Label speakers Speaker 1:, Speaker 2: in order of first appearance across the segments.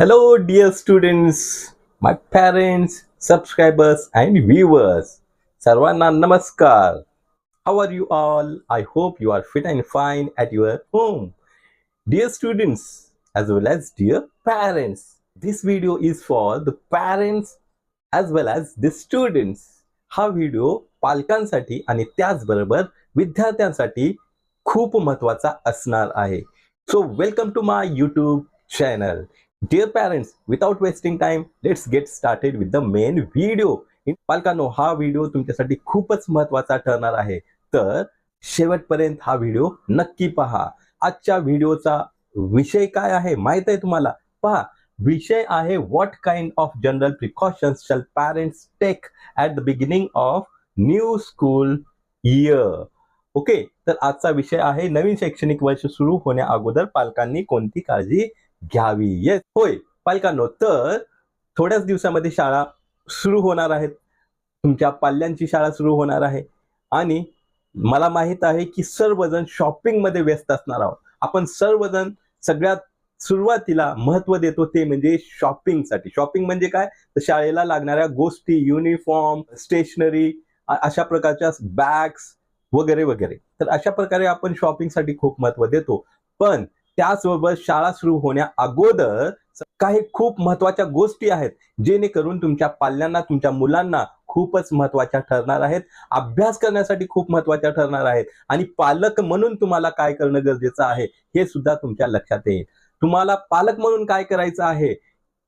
Speaker 1: Hello, dear students, my parents, subscribers, and viewers. सर्वांना नमस्कार. How are you all? I hope you are fit and fine at your home. Dear students, as well as dear parents, this video is for the parents as well as the students. हा video पालकांसाठी आणि त्याचबरोबर विद्यार्थ्यांसाठी खूप महत्वाचा असणार आहे so welcome to my YouTube channel dear parents without wasting time let's get started with the main video पालकांनो हा व्हिडिओ तुमच्यासाठी खूपच महत्त्वाचा ठरणार आहे. तर शेवटपर्यंत हा व्हिडिओ नक्की पहा. आजच्या व्हिडिओचा विषय काय आहे माहीत आहे तुम्हाला? पहा विषय आहे what kind of general precautions shall parents take at the beginning of new school year okay तर आजचा विषय आहे नवीन शैक्षणिक वर्ष सुरू होण्या अगोदर पालकांनी कोणती काळजी घ्यावी. येस होय. पालकांनो तर थोड्याच दिवसामध्ये शाळा सुरू होणार आहेत. तुमच्या पाल्यांची शाळा सुरू होणार आहे. आणि मला माहीत आहे की सर्वजण शॉपिंगमध्ये व्यस्त असणार आहोत. आपण सर्वजण सगळ्यात सुरुवातीला महत्त्व देतो ते म्हणजे शॉपिंगसाठी शॉपिंग म्हणजे काय? तर शाळेला लागणाऱ्या गोष्टी युनिफॉर्म स्टेशनरी अशा प्रकारच्या बॅग्स वगैरे वगैरे. तर अशा प्रकारे आपण शॉपिंगसाठी खूप महत्त्व देतो. पण त्याचबरोबर शाळा सुरू होण्या अगोदर काही खूप महत्त्वाच्या गोष्टी आहेत जेणेकरून तुमच्या पाल्यांना तुमच्या मुलांना खूपच महत्त्वाच्या ठरणार आहेत. अभ्यास करण्यासाठी खूप महत्त्वाच्या ठरणार आहेत. आणि पालक म्हणून तुम्हाला काय करणं गरजेचं आहे हे सुद्धा तुमच्या लक्षात येईल. तुम्हाला पालक म्हणून काय करायचं आहे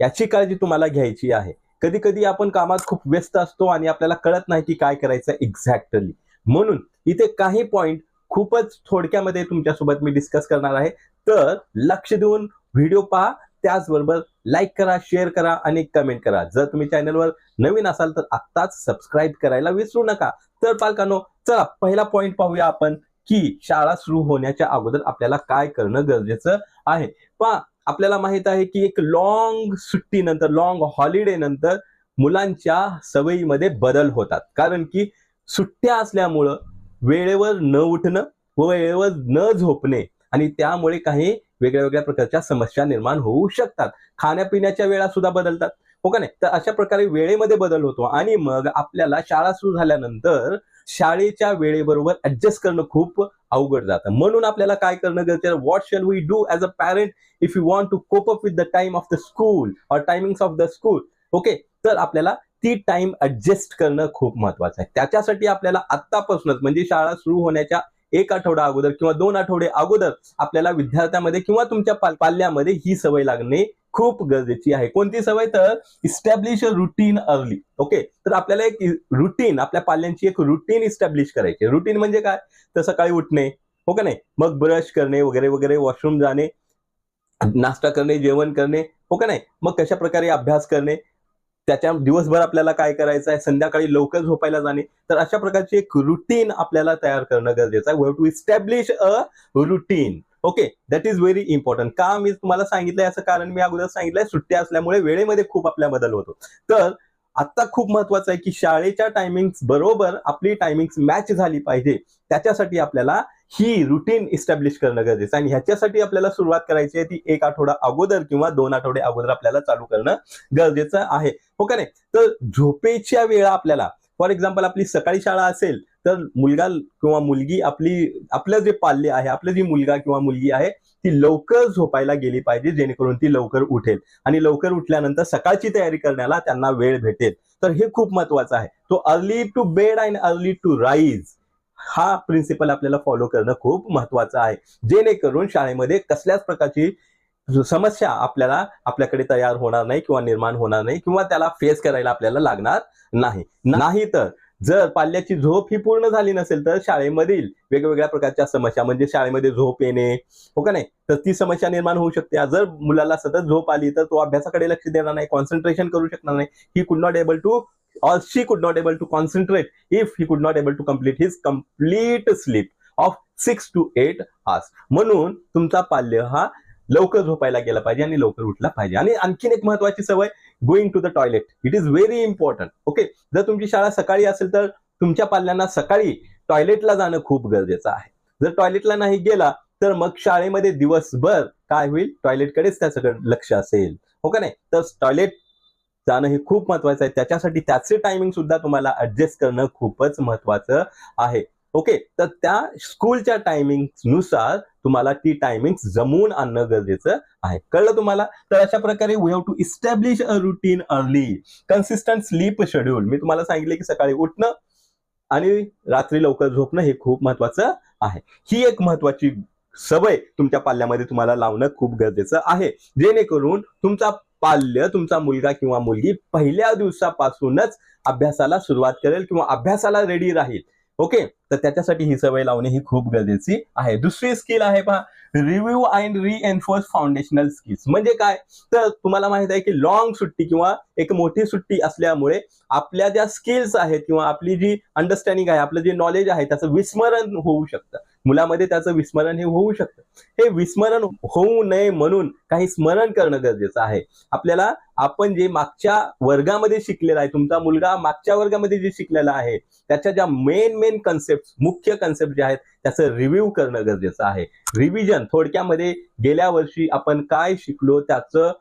Speaker 1: याची काळजी तुम्हाला घ्यायची आहे. कधी कधी आपण कामात खूप व्यस्त असतो आणि आपल्याला कळत नाही की काय करायचं एक्झॅक्टली म्हणून इथे काही पॉइंट खूपच थोडक्यामध्ये तुमच्यासोबत मी डिस्कस करणार आहे. तर लक्ष देऊन व्हिडिओ पहा त्याचबरोबर लाईक करा शेअर करा आणि कमेंट करा. जर तुम्ही चॅनलवर नवीन असाल तर आत्ताच सबस्क्राईब करायला विसरू नका. तर पालकांनो चला पहिला पॉईंट पाहूया आपण की शाळा सुरू होण्याच्या अगोदर आपल्याला काय करणं गरजेचं आहे. पहा आपल्याला माहीत आहे की एक लॉंग सुट्टीनंतर लॉंग हॉलिडे नंतर मुलांच्या सवयीमध्ये बदल होतात. कारण की सुट्ट्या असल्यामुळं वेळेवर न उठणं व वेळेवर न झोपणे आणि त्यामुळे काही वेगळ्या वेगळ्या प्रकारच्या समस्या निर्माण होऊ शकतात. खाण्यापिण्याच्या वेळा सुद्धा बदलतात. हो का नाही? तर अशा प्रकारे वेळेमध्ये बदल होतो आणि मग आपल्याला शाळा सुरू झाल्यानंतर शाळेच्या वेळेबरोबर ऍडजस्ट करणं खूप अवघड जातं. म्हणून आपल्याला काय करणं गरजेचं what shall we do as a parent if you want to cope up with the time of the school or timing of the school okay तर आपल्याला ती टाइम ऍडजस्ट करणं खूप महत्वाचं आहे. त्याच्यासाठी आपल्याला आत्तापासूनच म्हणजे शाळा सुरू होण्याच्या एक आठवडा अगोदर किंवा दोन आठवडे अगोदर आपल्याला विद्यार्थ्यामध्ये किंवा तुमच्या पाल्यामध्ये ही सवय लागणे खूप गरजेची आहे. कोणती सवय? तर establish a routine early okay तर आपल्याला एक रुटीन आपल्या पाल्यांची एक रुटीन इस्टॅब्लिश करायची रुटीन म्हणजे काय? तर सकाळी उठणे. हो का नाही? मग ब्रश करणे वगैरे वगैरे वॉशरूम जाणे नाश्ता करणे जेवण करणे. हो का नाही? मग कशा प्रकारे अभ्यास करणे? त्याच्या दिवसभर आपल्याला काय करायचं आहे संध्याकाळी लवकर झोपायला जाणे तर अशा प्रकारची एक रुटीन आपल्याला तयार करणं गरजेचं आहे. We to establish a routine okay that is very important का मी तुम्हाला सांगितलं याचं कारण मी अगोदर सांगितलंय सुट्ट्या असल्यामुळे वेळेमध्ये खूप आपल्या बदल होतो. तर आता खूप महत्वाचं आहे की शाळेच्या टायमिंग बरोबर आपली टायमिंग मॅच झाली पाहिजे. त्याच्यासाठी आपल्याला ही रुटीन इस्टॅब्लिश करणं गरजेचं आहे. आणि ह्याच्यासाठी आपल्याला सुरुवात करायची आहे ती एक आठवडा अगोदर किंवा दोन आठवडे अगोदर आपल्याला चालू करणं गरजेचं आहे. हो का नाही? तर झोपेच्या वेळा आपल्याला फॉर एक्झाम्पल आपली सकाळी शाळा असेल तर मुलगा किंवा मुलगी आपली आपलं जे पाल्य आहे आपलं जी मुलगा किंवा मुलगी आहे ती लवकर झोपायला गेली पाहिजे जेणेकरून ती लवकर उठेल. आणि लवकर उठल्यानंतर सकाळची तयारी करण्याला त्यांना वेळ भेटेल. तर हे खूप महत्वाचं आहे. तो early to bed and early to rise हा प्रिन्सिपल आपल्याला फॉलो करणं खूप महत्वाचं आहे. जेणेकरून शाळेमध्ये कसल्याच प्रकारची समस्या आपल्याला आपल्याकडे तयार होणार नाही किंवा निर्माण होणार नाही किंवा त्याला फेस करायला आपल्याला लागणार नाही. नाही तर जर पाल्याची झोप ही पूर्ण झाली नसेल तर शाळेमधील वेगवेगळ्या प्रकारच्या समस्या म्हणजे शाळेमध्ये झोप येणे हो का नाही? तर ती समस्या निर्माण होऊ शकते. जर मुलाला सतत झोप आली तर तो अभ्यासाकडे लक्ष देणार नाही कॉन्सन्ट्रेशन करू शकणार नाही. He could not able to all she could not able to concentrate if he could not able to complete his complete sleep of six to eight hours म्हणून तुमचा पाल्य हा लवकर झोपायला गेला पाहिजे आणि लवकर उठला पाहिजे. आणि आणखीन एक महत्वाची सवय going to the toilet it is very important okay जर तुमची शाळा सकाळी असेल तर तुमच्या पाल्यांना सकाळी टॉयलेटला जाणं खूप गरजेचं आहे. जर टॉयलेटला नाही गेला तर मग शाळेमध्ये दिवसभर काय होईल? टॉयलेटकडेच त्याचं लक्ष असेल. हो का नाही? तर टॉयलेट जाणं हे खूप महत्वाचं आहे. त्याच्यासाठी त्याचे टायमिंग सुद्धा तुम्हाला ऍडजस्ट करणं खूपच महत्वाचं आहे. ओके तर त्या स्कूलच्या टायमिंगनुसार तुम्हाला ती टायमिंग जमवून आणणं गरजेचं आहे. कळलं तुम्हाला? तर अशा प्रकारे we have to establish a routine early consistent sleep schedule मी तुम्हाला सांगितले की सकाळी उठणं आणि रात्री लवकर झोपणं हे खूप महत्वाचं आहे. ही एक महत्वाची सवय तुमच्या पाल्यामध्ये तुम्हाला लावणं खूप गरजेचं आहे. जेणेकरून तुमचा पाल्य तुमचा मुलगा किंवा मुलगी पहिल्या दिवसापासूनच अभ्यासाला सुरुवात करेल किंवा अभ्यासाला रेडी राहील. ओके? तर त्याच्यासाठी ही सवय लावणे ही खूप गरजेची आहे. दुसरी स्किल आहे पहा review and reinforce foundational skills म्हणजे काय? तर तुम्हाला माहीत आहे की लॉंग सुट्टी किंवा एक मोठी सुट्टी असल्यामुळे आपल्या ज्या स्किल्स आहेत किंवा आपली जी अंडरस्टँडिंग आहे आपलं जे नॉलेज आहे त्याचं विस्मरण होऊ शकतं. मुलामध्ये त्याचं विस्मरण हे होऊ शकतं. हे विस्मरण होऊ नये म्हणून काही स्मरण करणं गरजेचं आहे. आपल्याला आपण जे मागच्या वर्गामध्ये शिकलेला आहे तुमचा मुलगा मागच्या वर्गामध्ये जे शिकलेला आहे त्याच्या ज्या मेन मेन कन्सेप्ट मुख्य कन्सेप्ट जे आहेत त्याचं रिव्ह्यू करणं गरजेचं आहे. रिव्हिजन थोडक्यामध्ये गेल्या वर्षी आपण काय शिकलो त्याचं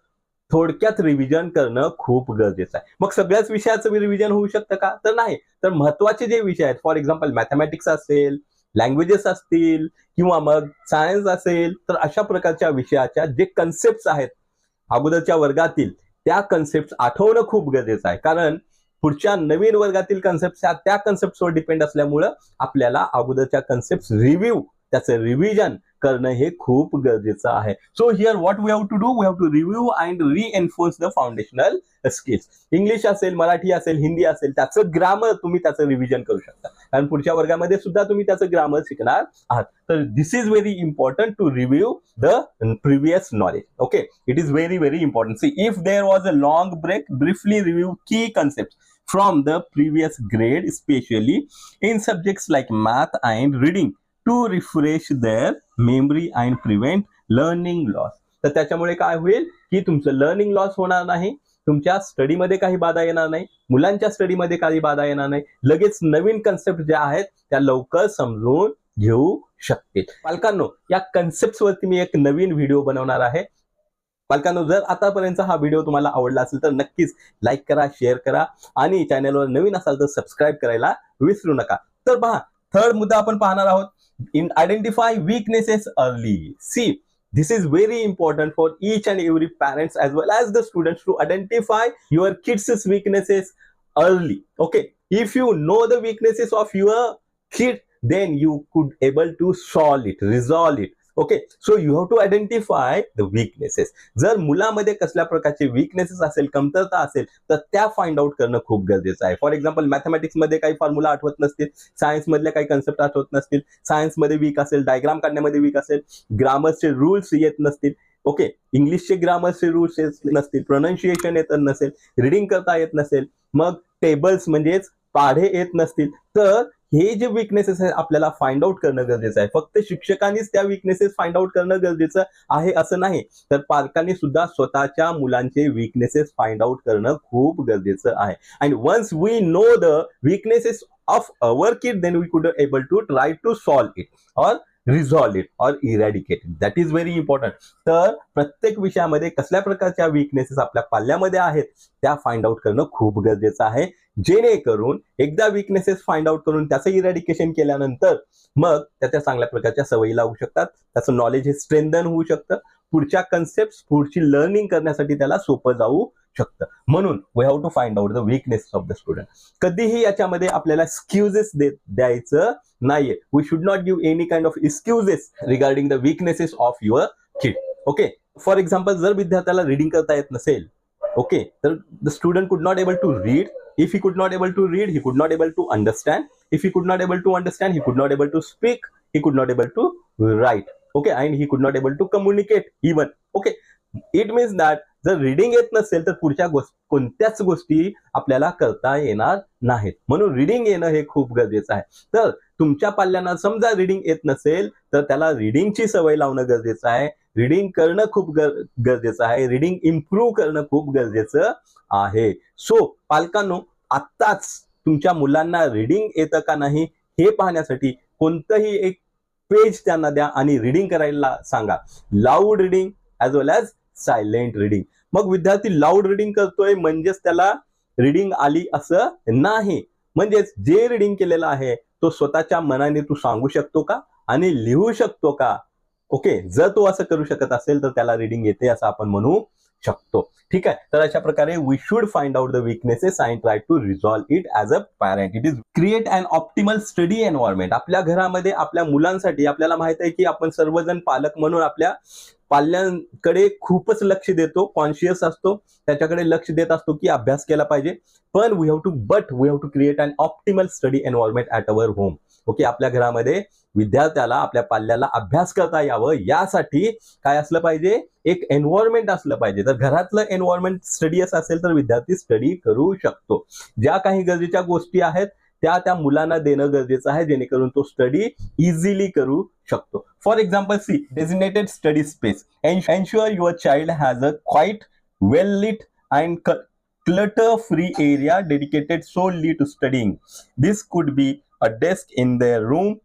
Speaker 1: थोडक्यात रिव्हिजन करणं खूप गरजेचं आहे. मग सगळ्याच विषयाचं रिव्हिजन होऊ शकतं का? तर नाही. तर महत्त्वाचे जे विषय आहेत फॉर एक्झाम्पल मॅथमॅटिक्स असेल लँग्वेजेस असतील किंवा मग सायन्स असेल तर अशा प्रकारच्या विषयाच्या जे कन्सेप्ट आहेत अगोदरच्या वर्गातील त्या कन्सेप्ट आठवणं खूप गरजेचं आहे. कारण पुढच्या नवीन वर्गातील कन्सेप्ट त्या कन्सेप्टवर डिपेंड असल्यामुळं आपल्याला अगोदरच्या कन्सेप्ट रिव्ह्यू त्याचं रिव्हिजन करणं हे खूप गरजेचं आहे. So here what we have to do we have to review and reinforce the foundational skills English असेल मराठी असेल हिंदी असेल त्याचं ग्रामर तुम्ही त्याचं रिव्हिजन करू शकता. कारण पुढच्या वर्गामध्ये सुद्धा तुम्ही त्याचं ग्रामर शिकणार आहात. तर this is very important to review the previous knowledge okay it is very very important see if there was a long break briefly review key concept from the previous grade, especially in subjects like math and reading, to refresh their memory and prevent learning loss. तर त्याच्यामुळे काय होईल? की तुमचं learning loss होणार नाही. तुमच्या स्टडीमध्ये काही बाधा येणार नाही मुलांच्या स्टडीमध्ये काही बाधा येणार नाही. लगेच नवीन कन्सेप्ट ज्या आहेत त्या लवकर समजून घेऊ शकतील. पालकांनो या कन्सेप्ट वरती मी एक नवीन व्हिडिओ बनवणार आहे. पालकांनो जर आतापर्यंत हा व्हिडिओ तुम्हाला आवडला असेल तर नक्कीच लाईक करा शेअर करा आणि चॅनलवर नवीन असाल तर सबस्क्राईब करायला विसरू नका. तर पहा थर्ड मुद्दा आपण पाहणार आहोत. In identify weaknesses early see this is very important for each and every parents as well as the students to identify your kids weaknesses early okay? If you know the weaknesses of your kid then you could able to solve it resolve it okay so you have to identify the weaknesses जर मुलामध्ये कसल्या प्रकारचे weaknesses असेल कमतरता असेल तर त्या find out करणं खूप गरजेचं आहे. फॉर एक्झाम्पल मॅथमॅटिक्समध्ये काही फॉर्म्युला आठवत नसतील सायन्स काही कन्सेप्ट आठवत नसतील सायन्समध्ये वीक असेल डायग्राम काढण्यामध्ये वीक असेल ग्रामरचे रूल्स येत नसतील ओके इंग्लिशचे ग्रामरचे रूल्स येत नसतील प्रोनाऊन्सिएशन येत नसेल रिडिंग करता येत नसेल मग टेबल्स म्हणजेच पाढे येत नसतील तर हे जे विकनेसेस आहे आपल्याला फाइंड आउट करणं गरजेचं आहे. फक्त शिक्षकांनीच त्या विकनेसेस फाइंड आउट करणं गरजेचं आहे असं नाही. तर पालकांनी सुद्धा स्वतःच्या मुलांचे विकनेसेस फाइंड आउट करणं खूप गरजेचं आहे. And once we know the weaknesses of our kid then we could able to try to solve it or resolve it or eradicate it that is very important तर प्रत्येक विषयामध्ये कसल्या प्रकारच्या weaknesses आपल्या पाल्यामध्ये आहेत त्या फाइंड आउट करणं खूप गरजेचं आहे. जेणेकरून एकदा विकनेसेस फाइंड आउट करून त्याचं इरॅडिकेशन केल्यानंतर मग त्याच्या चांगल्या प्रकारच्या सवयी लागू शकतात. त्याचं नॉलेज हे स्ट्रेंथन होऊ शकतं. पुढच्या कन्सेप्ट पुढची लर्निंग करण्यासाठी त्याला सोपं जाऊ शकतं. म्हणून we have to find out the weakness of the student कधीही याच्यामध्ये आपल्याला एक्सक्युजेस द्यायचं नाहीये. We should not give any kind of excuses regarding the weaknesses of your kid okay for example जर विद्यार्थ्याला रिडिंग करता येत नसेल ओके तर the student could not able to read if he could not able to read he could not able to understand if he could not able to understand he could not able to speak he could not able to write okay and he could not able to communicate even okay it means that जर reading येत नसेल तर पुढच्या गोष्ट कोणत्याच गोष्टी आपल्याला करता येणार नाहीत म्हणून रिडिंग येणं हे खूप गरजेचं आहे तर तुमच्या पाल्यांना समजा रिडिंग येत नसेल तर त्याला रिडिंगची सवय लावणं गरजेचं आहे रिडिंग करणं खूप गरजेचं आहे रिडिंग इम्प्रूव्ह करणं खूप गरजेचं आहे सो पालकांनो आत्ताच तुमच्या मुलांना रिडिंग येतं का नाही हे पाहण्यासाठी कोणतंही एक पेज त्यांना द्या आणि रिडिंग करायला सांगा. Loud reading as well as silent reading मग विद्यार्थी लाऊड रिडिंग करतोय म्हणजेच त्याला रिडिंग आली असं नाही. म्हणजेच जे रिडिंग केलेलं आहे तो स्वतःच्या मनाने तू सांगू शकतो का आणि लिहू शकतो का? ओके जर तो असं करू शकत असेल तर त्याला रिडिंग येते असं आपण म्हणू शकतो. ठीक आहे? तर अशा प्रकारे we should find out the weaknesses and try to resolve it as a parent it is create an optimal study environment आपल्या घरामध्ये आपल्या मुलांसाठी आपल्याला माहीत आहे की आपण सर्वजण पालक म्हणून आपल्या पाल्यांकडे खूपच लक्ष देतो कॉन्शियस असतो त्याच्याकडे लक्ष देत असतो की अभ्यास केला पाहिजे. पण we have to but we have to create an optimal study environment at our home okay आपल्या घरामध्ये विद्यार्थ्याला आपल्या पाल्याला अभ्यास करता यावं यासाठी काय असलं पाहिजे? एक एन्व्हायरमेंट असलं पाहिजे. तर घरातलं एन्व्हायरमेंट स्टडी असं असेल तर विद्यार्थी स्टडी करू शकतो. ज्या काही गरजेच्या गोष्टी आहेत त्या त्या मुलांना देणं गरजेचं आहे जेणेकरून तो स्टडी इझिली करू शकतो. For example see designated study space ensure your child has a quiet well lit and clutter free area dedicated solely to studying. This could be a desk in their room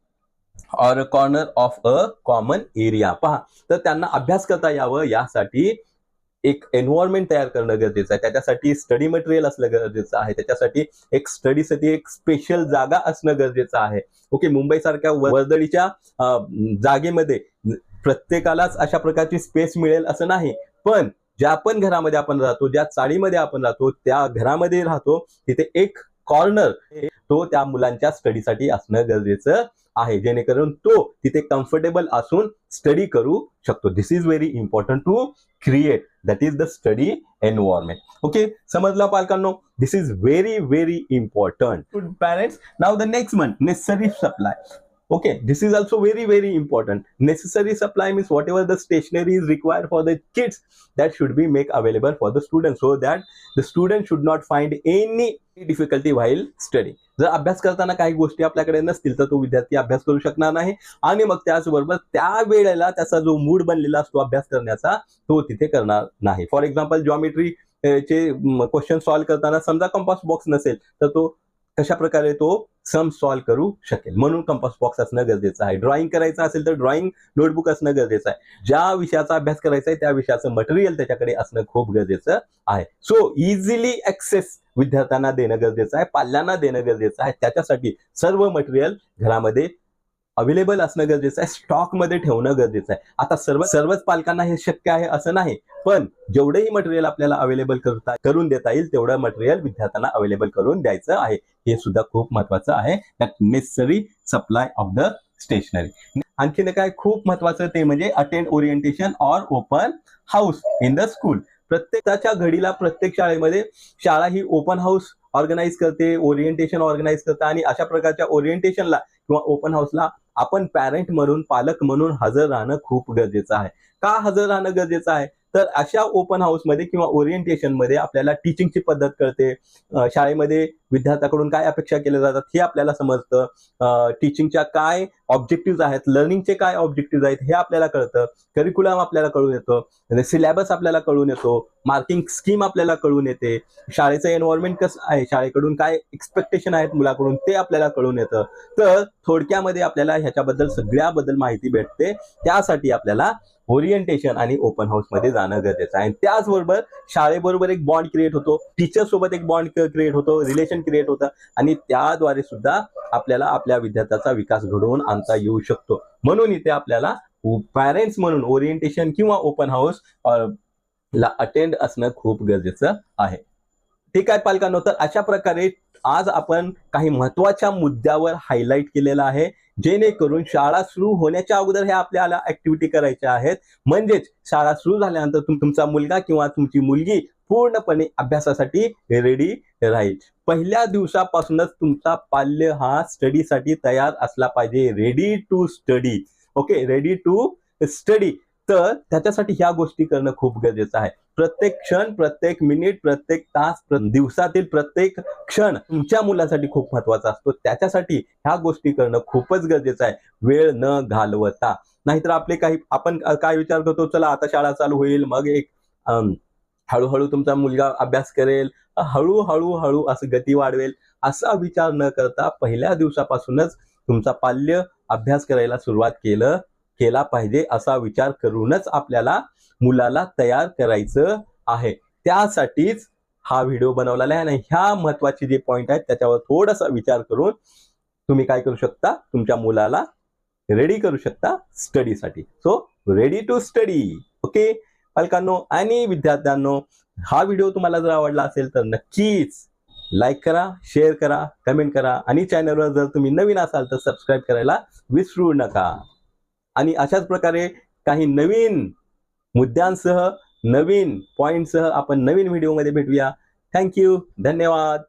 Speaker 1: or corner of a common area पहा तर त्यांना अभ्यास करता यावं यासाठी एक environment तयार करणं गरजेचं आहे. त्याच्यासाठी स्टडी मटेरियल असणं गरजेचं आहे. त्याच्यासाठी एक स्टडीसाठी एक स्पेशल जागा असणं गरजेचं आहे. ओके मुंबईसारख्या वर्दळीच्या जागेमध्ये प्रत्येकालाच अशा प्रकारची स्पेस मिळेल असं नाही. पण ज्या पण घरामध्ये आपण राहतो ज्या चाळीमध्ये आपण राहतो त्या घरामध्ये राहतो तिथे एक कॉर्नर तो त्या मुलांच्या स्टडीसाठी असणं गरजेचं आहे. जेणेकरून तो तिथे कम्फर्टेबल असून स्टडी करू शकतो. This is very important to create that is the study environment okay समजला पालकांनो? This is very very important parents now the next month necessary supply okay this is also very very important necessary supply means whatever the stationery is required for the kids that should be make available for the students so that the student should not find any difficulty while studying जर अभ्यास करताना काही गोष्टी आपल्याकडे नसतील तर तो विद्यार्थी अभ्यास करू शकणार नाही आणि मग त्याचबरोबर त्या वेळेला त्याचा जो मूड बनलेला असतो अभ्यास करण्याचा तो तिथे करणार नाही फॉर एक्झाम्पल जॉमेट्री चे क्वेश्चन सॉल्व्ह करताना समजा कंपास बॉक्स नसेल तर तो कशा प्रकारे तो सम सॉल्व करू शकेल. म्हणून कंपास बॉक्स असणं गरजेचं आहे. ड्रॉइंग करायचं असेल तर ड्रॉइंग नोटबुक असणं गरजेचं आहे. ज्या विषयाचा अभ्यास करायचा आहे त्या विषयाचं मटेरियल त्याच्याकडे असणं खूप गरजेचं आहे. सो इझिली ऍक्सेस विद्यार्थ्यांना देणं गरजेचं आहे पाल्यांना देणं गरजेचं आहे. त्याच्यासाठी सर्व मटेरियल घरामध्ये अवेलेबल असणं गरजेचं आहे. स्टॉकमध्ये ठेवणं गरजेचं आहे. आता सर्व सर्वच पालकांना हे शक्य आहे असं नाही. पण जेवढंही मटेरियल आपल्याला अवेलेबल करता करून देता येईल तेवढं मटेरियल विद्यार्थ्यांना अवेलेबल करून द्यायचं आहे. हे सुद्धा खूप महत्वाचं आहे. Necessary supply of the stationery आणखीन काय खूप महत्वाचं ते म्हणजे attend orientation or open house in the school प्रत्येकाच्या घडीला प्रत्येक शाळेमध्ये शाळा ही ओपन हाऊस ऑर्गनाईज करते ओरिएंटेशन ऑर्गनाईज करते आणि अशा प्रकारच्या ओरिएंटेशनला किंवा ओपन हाऊसला आपण पॅरेंट म्हणून पालक म्हणून हजर राहणं खूप गरजेचं आहे. का हजर राहणं गरजेचं आहे? तर अशा ओपन हाऊसमध्ये किंवा ओरिएंटेशनमध्ये आपल्याला टीचिंगची पद्धत कळते. शाळेमध्ये विद्यार्थ्याकडून काय अपेक्षा केल्या जातात हे आपल्याला समजतं. टीचिंगच्या काय ऑब्जेक्टिव्ह आहेत लर्निंगचे काय ऑब्जेक्टिव्ह आहेत हे आपल्याला कळतं. करिक्युलम म्हणजे आपल्याला कळून येतो. सिलेबस आपल्याला कळून येतो. मार्किंग स्कीम आपल्याला कळून येते. शाळेचं एन्व्हायरमेंट कसं आहे शाळेकडून काय एक्सपेक्टेशन आहेत मुलाकडून ते आपल्याला कळून येतं. तर थोडक्यामध्ये आपल्याला ह्याच्याबद्दल सगळ्याबद्दल माहिती भेटते. त्यासाठी आपल्याला ओरिएंटेशन आणि ओपन हाऊसमध्ये जाणं गरजेचं आहे. आणि त्याचबरोबर शाळेबरोबर एक बॉन्ड क्रिएट होतो. टीचर सोबत एक बॉन्ड क्रिएट होतो. रिलेशन क्रिएट होतं. आणि त्याद्वारे सुद्धा आपल्याला आपल्या विद्यार्थ्याचा विकास घडवून आणता येऊ शकतो. म्हणून इथे आपल्याला पॅरेंट्स म्हणून ओरिएंटेशन किंवा ओपन हाऊस ला अटेंड असणं खूप गरजेचं आहे. ठीक आहे पालकांनो तर अशा प्रकारे आज आपण काही महत्त्वाच्या मुद्द्यावर हायलाईट केलेलं आहे. जेणेकरून शाळा सुरू होण्याच्या अगोदर हे आपल्याला ऍक्टिव्हिटी करायच्या आहेत. म्हणजेच शाळा सुरू झाल्यानंतर तुमचा मुलगा किंवा तुमची मुलगी पूर्णपणे अभ्यासासाठी रेडी राहील. पहिल्या दिवसापासूनच तुमचा पाल्य हा स्टडीसाठी तयार असला पाहिजे. Ready to study okay ready to study तर त्याच्यासाठी ह्या गोष्टी करणं खूप गरजेचं आहे. प्रत्येक क्षण प्रत्येक मिनिट प्रत्येक तास दिवसातील प्रत्येक क्षण तुमच्या मुलासाठी खूप महत्त्वाचा असतो. त्याच्यासाठी ह्या गोष्टी करणं खूपच गरजेचं आहे. वेळ न घालवता. नाहीतर आपले काही आपण काय विचार करतो चला आता शाळा चालू होईल. मग एक अम, हळूहळू तुमचा मुलगा अभ्यास करेल हळूहळू हळू असं गती वाढवेल असा विचार न करता पहिल्या दिवसापासूनच तुमचा पाल्य अभ्यास करायला सुरुवात केलं केला पाहिजे असा विचार करूनच आपल्याला मुलाला तयार करायचं आहे. त्यासाठीच हा व्हिडिओ बनवलेला आहे आणि ह्या महत्त्वाचे जे पॉईंट आहेत त्याच्यावर थोडासा विचार करून तुम्ही काय करू शकता? तुमच्या मुलाला रेडी करू शकता स्टडीसाठी so ready to study okay पालकांनो आणि विद्यार्थ्यांनो हा व्हिडिओ तुम्हाला जर आवडला असेल तर नक्कीच लाईक करा शेअर करा कमेंट करा आणि चॅनलवर जर तुम्ही नवीन असाल तर सबस्क्राईब करायला विसरू नका. आणि अशाच प्रकारे काही नवीन मुद्द्यांसह नवीन पॉईंटसह आपण नवीन व्हिडिओमध्ये भेटूया. थँक्यू धन्यवाद.